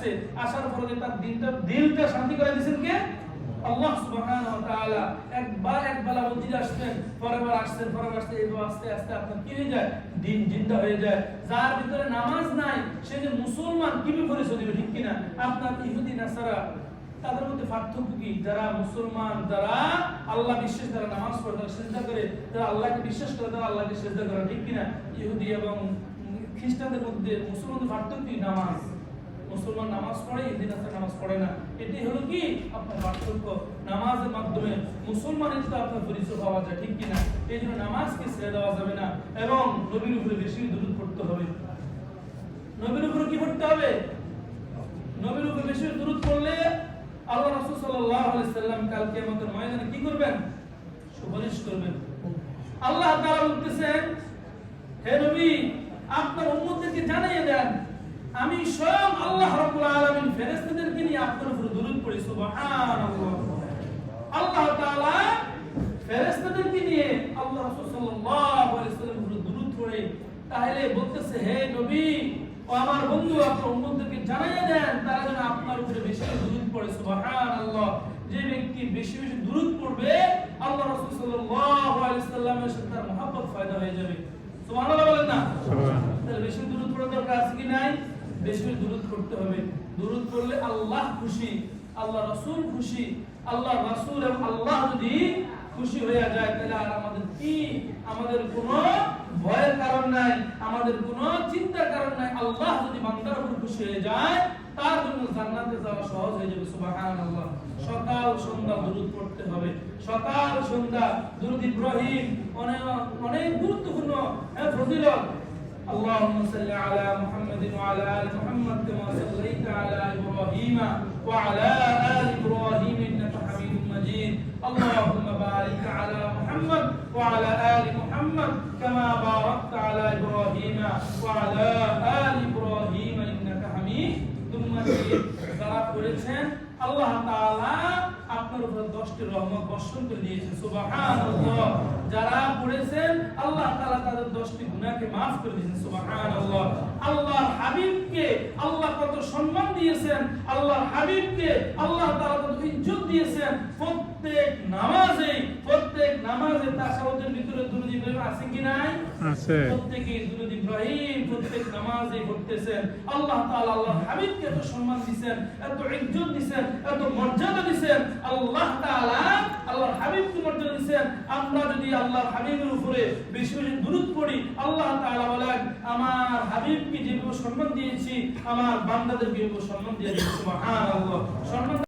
আসছে আসার পরে তার দিনটা দিলটা শান্তি করে দিয়েছেন কে? আল্লাহ সুবহানাহু ওয়া তাআলা। একবার একবেলা মসজিদে আসছেন, পরেরবার আসছেন, পরেরবার আসতে এইভাবে আস্তে আস্তে আপনার কি হয়ে যায়? দিন জিন্দা হয়ে যায়। যার ভিতরে নামাজ নাই, সে যে মুসলমান কীভাবে পরিচয় দিবে ঠিক কিনা? আপনার ইহুদি, নাসারা, তাদের মধ্যে পার্থক্য কি? যারা মুসলমান, যারা আল্লাহ বিশ্বাস যারা নামাজ পড়ে, তারা সেজদা করে, যারা আল্লাহকে বিশ্বাস করে, তারা আল্লাহকে সেজদা করে, ঠিক কিনা? ইহুদি এবং খ্রিস্টানদের মধ্যে মুসলমানদের পার্থক্য নামাজ। মুসলমান নামাজ পড়ে ইহুদি নাসারা নামাজ পড়ে না। এটি হলো কি? আপনার পার্থক্য। নামাজের মাধ্যমে মুসলমানের সাথে আপনার পরিচয় পাওয়া যায়, ঠিক কিনা? এই জন্য নামাজকে ছেড়ে দেওয়া যাবে না। এবং নবীর উপরে বেশি দূর পড়তে হবে। নবীর উপরে কি পড়তে হবে? নবীর উপরে বেশি দূরত পড়লে আল্লাহ রাসূল সাল্লাল্লাহু সাল্লাম কাল কিয়ামতের ময়দানে কি করবেন? সুপারিশ করবেন। আল্লাহ বলতেছেন, হে নবী, আপনার উম্মতদেরকে জানিয়ে দেন আমি স্বয়ং আল্লাহ রাব্বুল আলামিন ফেরেশতাদেরকে নিয়ে আপনার উপর দরুদ পড়ি সুবহানাল্লাহ। আল্লাহ তাআলা ফেরেশতাদেরকে নিয়ে আল্লাহ রাসূল সাল্লাল্লাহু আলাইহি সাল্লামের উপর দরুদ পড়ে তাহলে বলতেছে হে নবী ও আমার বন্ধু আপনার উম্মতদেরকে জানিয়ে দেন তারা যেন আপনার উপরে বেশি দরুদ পড়ে সুবহানাল্লাহ। যে ব্যক্তি বেশি বেশি দরুদ পড়বে আল্লাহ রাসূল সাল্লাল্লাহু আলাইহি সাল্লামের সাথে তার মহব্বত ফায়দা হয়ে যাবে। সুবহানাল্লাহ বলেন না? তাহলে বেশি দূরত পড়ার দরকার আছে কি নাই? বেশি দূরত পড়তে হবে। দূরত পড়লে আল্লাহ খুশি, আল্লাহ রাসূল খুশি, আল্লাহ রাসূল এবং আল্লাহ যদি খুশি হয়ে যায়, তাহলে আর আমাদের কি? আমাদের কোনো ভয়ের কারণ নাই, আমাদের কোনো চিন্তার কারণ নাই। আল্লাহ যদি বান্দার উপর খুশি হয়ে যায়, তার জন্য জান্নাতে যাওয়া সহজ হয়ে যাবে। সুবহানাল্লাহ। সকাল সন্ধ্যা দুরূদ পড়তে হবে। সকাল সন্ধ্যা, দুরূদ ইব্রাহিম, অনেক অনেক গুরুত্বপূর্ণ হ্যাঁ ফজিলত। اللهم صل على محمد وعلى ال محمد كما صليت على ابراهيم وعلى ال ابراهيم انك حميد مجيد اللهم بارك على محمد وعلى ال محمد كما باركت على ابراهيم وعلى ال ابراهيم انك حميد مجيد যারা করেছেন আল্লাহ তাআলা আপনার উপর 10টি রহমত বর্ষণ করে দিয়েছেন সুবহানাল্লাহ যারা পড়েছেন আল্লাহ তাআলা তাদের 10টি গুনাহকে maaf করে দিয়েছেন, সুবহানাল্লাহ। আল্লাহর হাবিবকে আল্লাহ কত সম্মান দিয়েছেন, আল্লাহর হাবিবকে আল্লাহ তাআলা কত ইজ্জত দিয়েছেন। প্রত্যেক নামাজে প্রত্যেক নামাজে তাশাহুদের ভিতরে দুরূদ ইব্রাহিম আছে কি নাই? আছে। প্রত্যেকে দুরূদ ইব্রাহিম প্রত্যেক নামাজে পড়তেছেন। আল্লাহ তাআলা হাবিবকে এত সম্মান দিবেন এত ইজ্জত দিবেন এত মর্যাদা দিবেন আল্লাহ তাআলা হাবিবকে মর্যাদা দিবেন আমরা যদি আল্লাহর হাবিবের উপরে বেশি বেশি দুরূদ পড়ি আল্লাহ তাআলা বলেন আমার হাবিবকে যেভাবে সম্মান দিয়েছি আমার বান্দাদেরকে সম্মান দিয়ে দিয়েছি। সুবহানাল্লাহ।